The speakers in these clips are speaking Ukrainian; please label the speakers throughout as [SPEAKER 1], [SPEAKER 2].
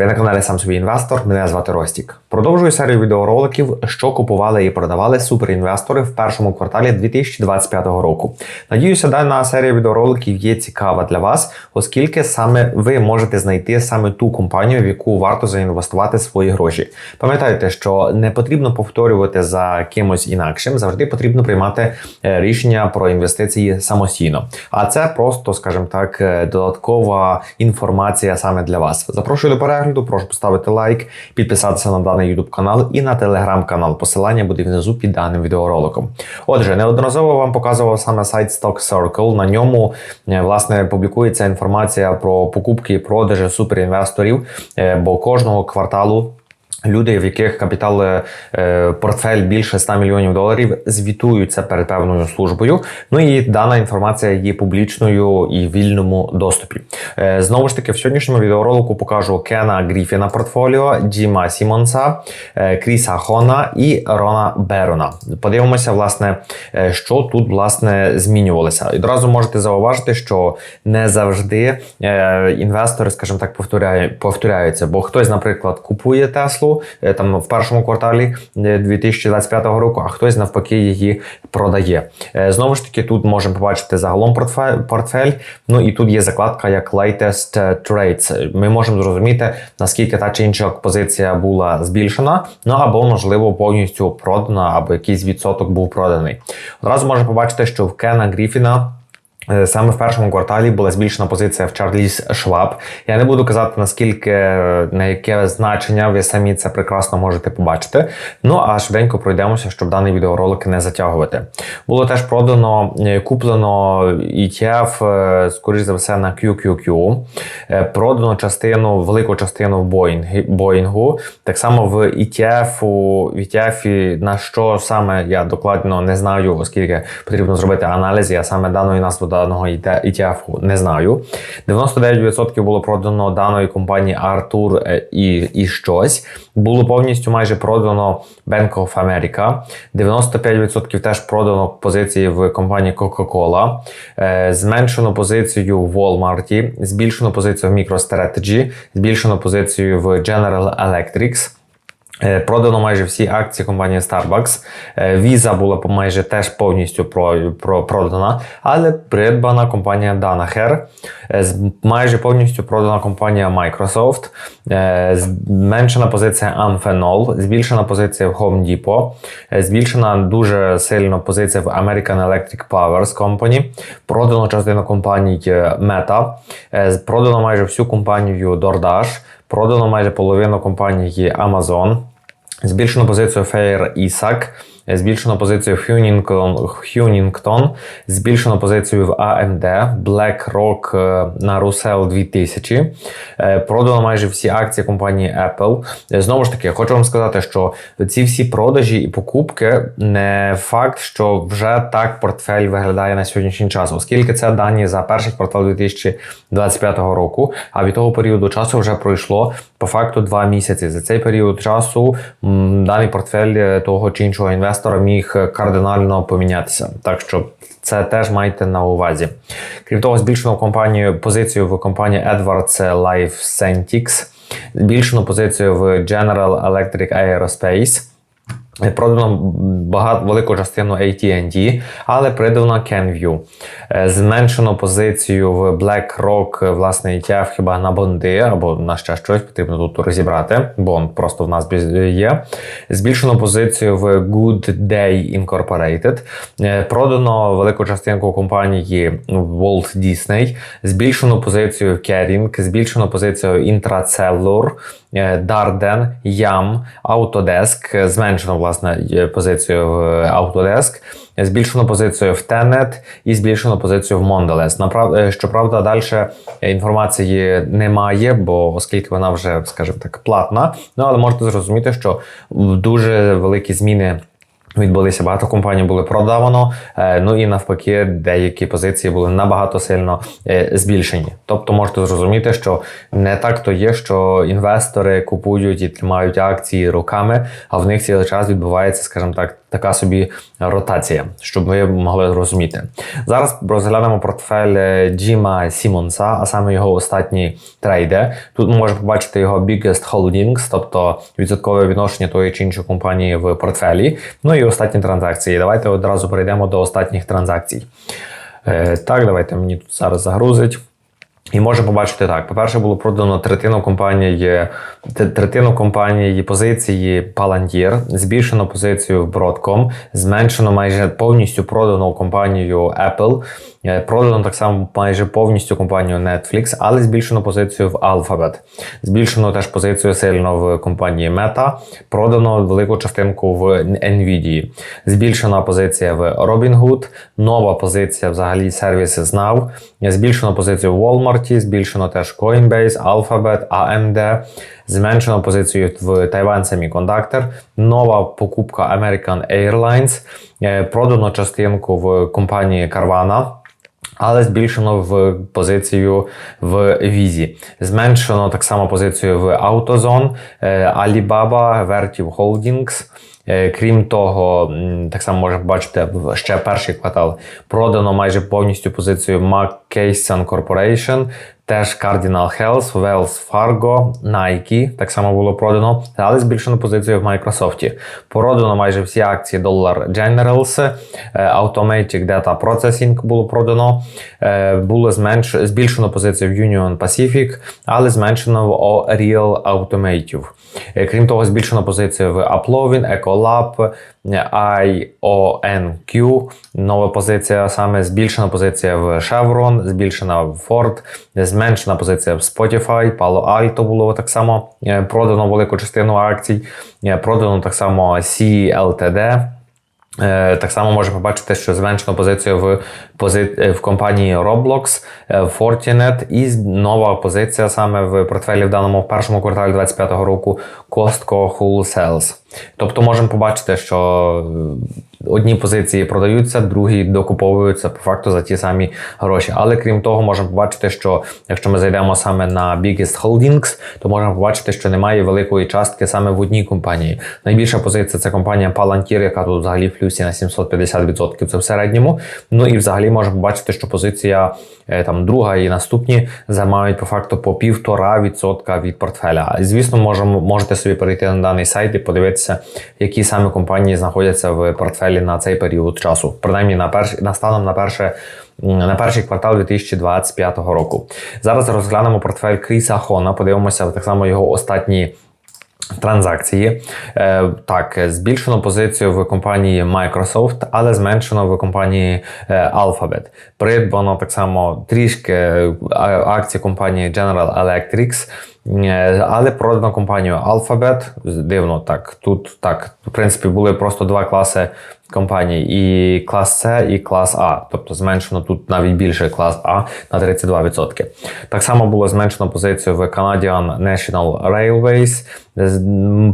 [SPEAKER 1] Ви на каналі Сам собі інвестор. Мене звати Ростік. Продовжую серію відеороликів, що купували і продавали суперінвестори в першому кварталі 2025 року. Надіюся, дана серія відеороликів є цікава для вас, оскільки саме ви можете знайти саме ту компанію, в яку варто заінвестувати свої гроші. Пам'ятайте, що не потрібно повторювати за кимось інакшим, завжди потрібно приймати е, рішення про інвестиції самостійно. А це просто, скажімо так, е, додаткова інформація саме для вас. Запрошую до перегляду, прошу поставити лайк, підписатися на даний YouTube канал і на телеграм-канал. Посилання буде внизу під даним відеороликом. Отже, неодноразово вам показував саме сайт Stock Circle. На ньому е, власне публікується інформація про покупки і продажі суперінвесторів, е, бо кожного кварталу. Люди, в яких капітал е, портфель більше 100 мільйонів доларів, звітуються перед певною службою. Ну і дана інформація є публічною і вільному доступі. Е, знову ж таки, в сьогоднішньому відеоролику покажу Кена Гріфіна портфоліо, Джима Сімонса, е, Кріса Хона і Рона Берона. Подивимося, власне, е, що тут власне змінювалося. І Одразу можете зауважити, що не завжди е, інвестори, скажімо так, повторяються, бо хтось, наприклад, купує Теслу е, там в першому кварталі е, 2025 року, а хтось навпаки її продає. Е, Знову ж таки, тут можемо побачити загалом портфель. Ну і тут є закладка як Latest Trades. Ми можемо зрозуміти, наскільки та чи інша позиція була збільшена, ну або можливо повністю продана, або якийсь відсоток був проданий. Одразу можемо побачити, що в Кена Гріфіна. Е, Саме в першому кварталі була збільшена позиція в Чарліз Шваб. Я не буду казати наскільки на яке значення ви самі це прекрасно можете побачити. Ну а швиденько пройдемося, щоб даний відеоролик не затягувати. Було теж продано, е, куплено ETF, е, скоріш за все, на QQQ. Продано частину, велику частину Боїнгу. Так само в ETF, в ETF, на що саме я докладно не знаю, оскільки потрібно зробити аналіз, я саме даної назви даного ETF не знаю. 99% було продано даної компанії Артур е, і, і щось. Було повністю майже продано Bank of America. 95% теж продано позиції в компанії Coca-Cola. Е, Зменшено позицію в Walmart, збільшено позицію в MicroStrategy, збільшено позицію в General Electric. Е, Продано майже всі акції компанії Starbucks. Е, Visa була по- майже теж повністю про, про, продана, але придбана компанія Danaher. Е, Майже повністю продана компанія Microsoft. Е, Зменшена позиція Amphenol, збільшена позиція в Home Depot, е, збільшена дуже сильно позиція в American Electric Powers Company. Продано частину компаній е, Meta. Е, Продано майже всю компанію DoorDash. Продано майже половину компанії Amazon. Збільшено позицію Fair Isaac, збільшено позицію Huntington, Huntington, збільшено позицію в AMD, BlackRock е, на Russell 2000. Е, Продано майже всі акції компанії Apple. Е, Знову ж таки, я хочу вам сказати, що ці всі продажі і покупки не факт, що вже так портфель виглядає на сьогоднішній час, оскільки це дані за перший квартал 2025 року. А від того періоду часу вже пройшло по факту два місяці. За цей період часу даний портфель того чи іншого інвестора міг е, кардинально помінятися. Так що це теж майте на увазі. Крім того, збільшено компанію позицію в компанії Edwards Life Scientific, збільшено позицію в General Electric Aerospace. Продано багато велику частину AT&T, але придбано CanView. Е, Зменшено позицію в BlackRock, власне, ETF хіба на бонди або на ще щось потрібно тут розібрати. Бонд просто в нас є. Збільшено позицію в Good Day Incorporated. Е, Продано велику частинку компанії Walt Disney. Збільшено позицію в Kering, збільшено позицію Intracellular, е, Darden, Yam, Autodesk. Зменшено власне є позицію в Autodesk. Збільшено позицію в Tenet і збільшено позицію в Mondelez. Направ... е, Щоправда, далі інформації немає, бо оскільки вона вже, скажімо так, платна. Ну але можете зрозуміти, що дуже великі зміни Відбулися багато компаній були продавано, е, ну і навпаки, деякі позиції були набагато сильно е, збільшені. Тобто можете зрозуміти, що не так то є, що інвестори купують і тримають акції роками, а в них цілий час відбувається, скажімо так, така собі ротація, щоб ви могли зрозуміти. Зараз розглянемо портфель е, Джима Сімонса, а саме його останні трейди. Тут ми можемо побачити його biggest holdings, тобто відсоткове відношення тої чи іншої компанії в портфелі. Ну і останні транзакції. Давайте одразу перейдемо до останніх транзакцій. Е, Так, давайте мені тут зараз загрузить. І можемо побачити так: по-перше, було продано третину компанії, третину компанії позиції Palantir, збільшено позицію в Broadcom, зменшено майже повністю продану компанію Apple, е, продано так само майже повністю компанію Netflix, але збільшено позицію в Alphabet. Збільшено теж позицію сильно в компанії Meta, продано велику частинку в Nvidia. Збільшена позиція в Robinhood, нова позиція взагалі сервіси Now, збільшено позицію в Walmart, збільшено теж Coinbase, Alphabet, AMD, зменшено позицію в Taiwan Semiconductor, нова покупка American Airlines, е, продано частинку в компанії Carvana, але збільшено в позицію в Візі. Зменшено так само позицію в AutoZone, е, Alibaba, Vertiv Holdings. Е, Крім того, так само можна бачити ще перший квартал продано майже повністю позицію McKesson Corporation, теж Cardinal Health, Wells Fargo, Nike, так само було продано, але збільшено позицію в Microsoft. Продано майже всі акції Dollar Generals, е, Automatic Data Processing було продано, е, було зменш... збільшено позицію в Union Pacific, але зменшено в Real Automotive. Е, Крім того, збільшено позицію в Uplovin, Ecolab, IONQ, нова позиція, саме збільшена позиція в Chevron, збільшена в Ford, зменшена позиція в Spotify, Palo Alto було так само е, продано велику частину акцій, е, продано так само CLTD. Е, Так само може побачити, що зменшено позицію в пози... е, в компанії Roblox, е, Fortinet і нова позиція саме в портфелі в даному першому кварталі 2025 року Costco Wholesales. Тобто можемо побачити, що одні позиції продаються, другі докуповуються по факту за ті самі гроші. Але крім того, можемо побачити, що якщо ми зайдемо саме на Biggest Holdings, то можемо побачити, що немає великої частки саме в одній компанії. Найбільша позиція це компанія Palantir, яка тут взагалі в плюсі на 750%. Це в середньому. Ну і взагалі можемо побачити, що позиція е, там друга і наступні займають по факту по півтора відсотка від портфеля. Звісно, можемо можете собі перейти на даний сайт і подивитися, які саме компанії знаходяться в портфелі на цей період часу. Принаймні на перш на станом на перше. На перший квартал 2025 року. Зараз розглянемо портфель Кріса Хона, подивимося так само його останні Транзакції Е, так, збільшено позицію в компанії Microsoft, але зменшено в компанії е, Alphabet. Придбано так само трішки е, акцій компанії General Electric, е, але продано компанію Alphabet. Дивно, так. Тут так, в принципі, були просто два класи компаній: і клас С, і клас А. Тобто зменшено тут навіть більше клас А на 32%. Так само було зменшено позицію в Canadian National Railways.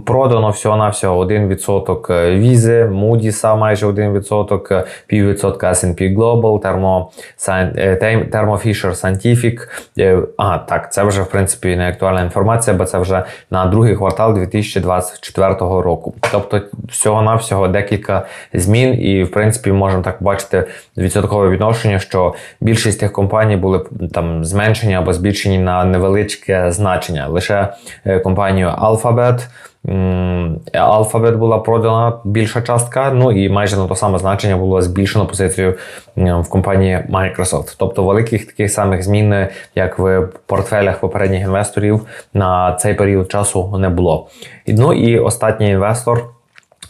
[SPEAKER 1] Продано всього-навсього 1% візи, Moody's майже 1%, е, піввідсотка S&P Global, Thermo, е, Thermo Fisher Scientific. Е, А, так, це вже в принципі не актуальна інформація, бо це вже на другий квартал 2024 року. Тобто всього-навсього декілька змін, і в принципі можемо так бачити відсоткове відношення, що більшість тих компаній були там зменшені або збільшені на невеличке значення. Лише е, компанію Alphabet. Alphabet була продана більша частка, ну і майже на те саме значення було збільшено позицію в компанії Microsoft. Тобто великих таких самих змін, як в портфелях попередніх інвесторів, на цей період часу не було. Ну і останній інвестор.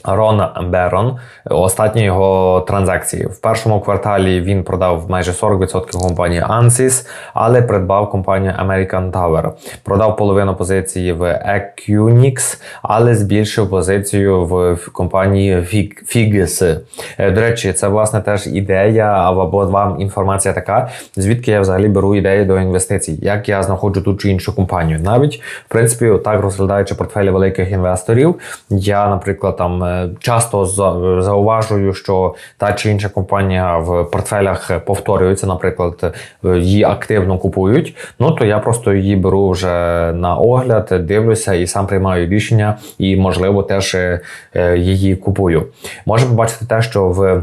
[SPEAKER 1] Рон Берон, останні його транзакції. В першому кварталі він продав майже 40% компанії Ansys, але придбав компанію American Tower. Продав половину позиції в Equinix, але збільшив позицію в компанії Fig- Figs. Е, До речі, це власне теж ідея або вам інформація така, звідки я взагалі беру ідеї до інвестицій, як я знаходжу ту чи іншу компанію. Навіть в принципі, так розглядаючи портфелі великих інвесторів, я, наприклад, там там е, часто зауважую, що та чи інша компанія в портфелях повторюється, наприклад, її активно купують. Ну то я просто її беру вже на огляд, дивлюся і сам приймаю рішення, і можливо теж е, її купую. Можемо побачити те, що в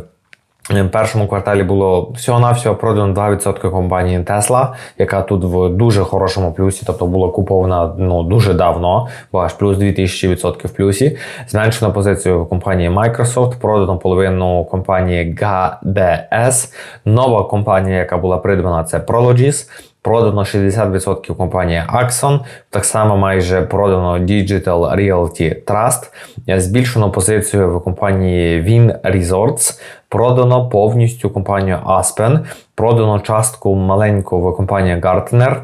[SPEAKER 1] в першому кварталі було всього-навсього продано 2% компанії Tesla, яка тут в дуже хорошому плюсі, тобто була купована ну, дуже давно, бо аж плюс 2000% в плюсі. Зменшено позицію компанії Microsoft, продано половину компанії GDS. Нова компанія, яка була придбана, це Prologis. Продано 60% компанії Axon, так само майже продано Digital Realty Trust, збільшено позицію в компанії Win Resorts, продано повністю компанію Aspen, продано частку маленьку в компанії Gartner,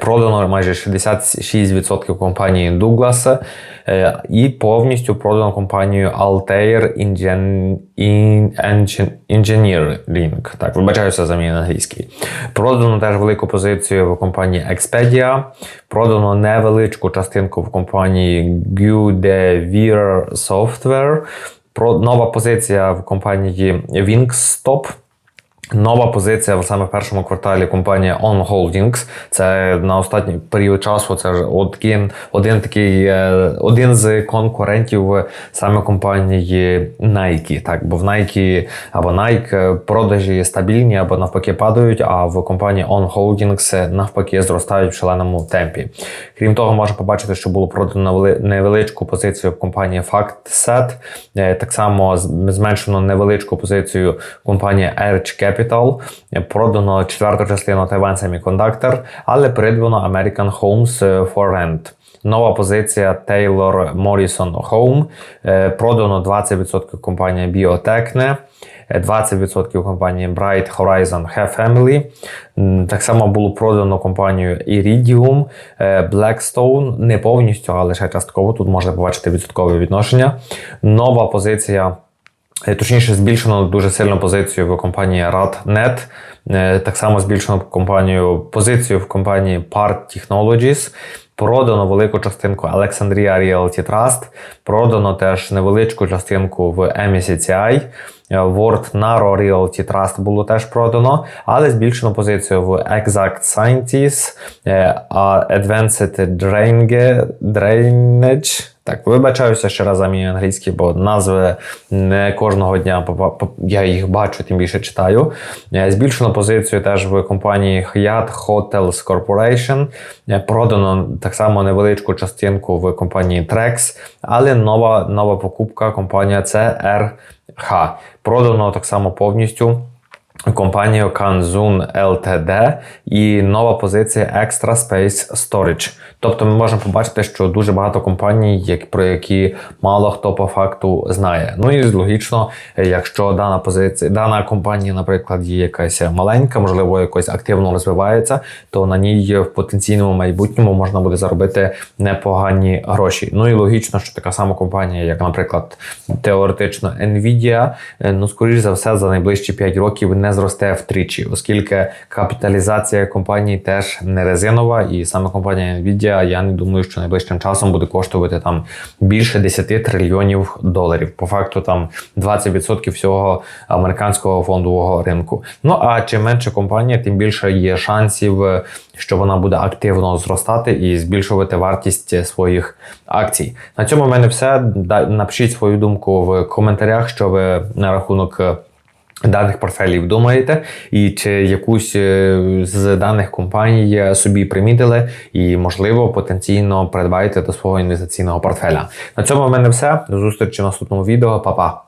[SPEAKER 1] Продано майже 66% компанії Douglas е, і повністю продано компанію Altair Engineering. Так, вибачаюся за мій англійський. Продано теж велику позицію в компанії Expedia. Продано невеличку частинку в компанії Gudevir Software. Нова позиція в компанії Wingstop. Нова позиція саме в першому кварталі компанія On Holdings. Це на останній період часу. Це ж один, один такий е, один з конкурентів саме компанії Nike. Так, бо в Nike або Nike е, продажі стабільні або навпаки падають. А в компанії On Holdings навпаки зростають в шаленому темпі. Крім того, можна побачити, що було продано невеличку позицію в компанії FactSet. Е, Так само зменшено невеличку позицію компанії Arch Capital. Е, Продано четверту частину Taiwan Semiconductor, але придбано American Homes е, for Rent. Нова позиція Taylor Morrison Home. Е, Продано 20% компанія Biotechne. е, 20% компанії Bright Horizon Have Family. Так само було продано компанію Iridium, е, Blackstone, не повністю, а лише частково. Тут можна побачити відсоткове відношення. Нова позиція Е, Точніше, збільшено дуже сильно позицію в компанії RadNet. Е, Так само збільшено компанію позицію в компанії Part Technologies. Продано велику частинку Alexandria Realty Trust. Продано теж невеличку частинку в MSCI. Е, Word Naro Realty Trust було теж продано, але збільшено позицію в Exact Sciences, е, Advanced Drainage так, вибачаюся ще раз за мій англійський, бо назви не кожного дня я їх бачу, тим більше читаю. Збільшено позицію теж в компанії Hyatt Hotels Corporation. Продано так само невеличку частинку в компанії Trex, але нова, нова покупка компанія CRH. Продано так само повністю компанію Kanzun Ltd і нова позиція Extra Space Storage. Тобто ми можемо побачити, що дуже багато компаній, про які мало хто по факту знає. Ну і логічно, якщо дана позиція, дана компанія, наприклад, є якась маленька, можливо, якось активно розвивається, то на ній в потенційному майбутньому можна буде заробити непогані гроші. Ну і логічно, що така сама компанія, як, наприклад, теоретично Nvidia, е, ну скоріш за все, за найближчі 5 років не зросте втричі, оскільки капіталізація компанії теж не резинова, і саме компанія Nvidia, я не думаю, що найближчим часом буде коштувати там більше 10 трильйонів доларів. По факту там 20% всього американського фондового ринку. Ну а чим менше компанія, тим більше є шансів, що вона буде активно зростати і збільшувати вартість своїх акцій. На цьому в мене все. Напишіть свою думку в коментарях, що ви на рахунок. Даних портфелів думаєте, і чи якусь е, з даних компаній е, собі примітили, і можливо потенційно придбаєте до свого інвестиційного портфеля. На цьому в мене все. До зустрічі в наступному відео. Па-па!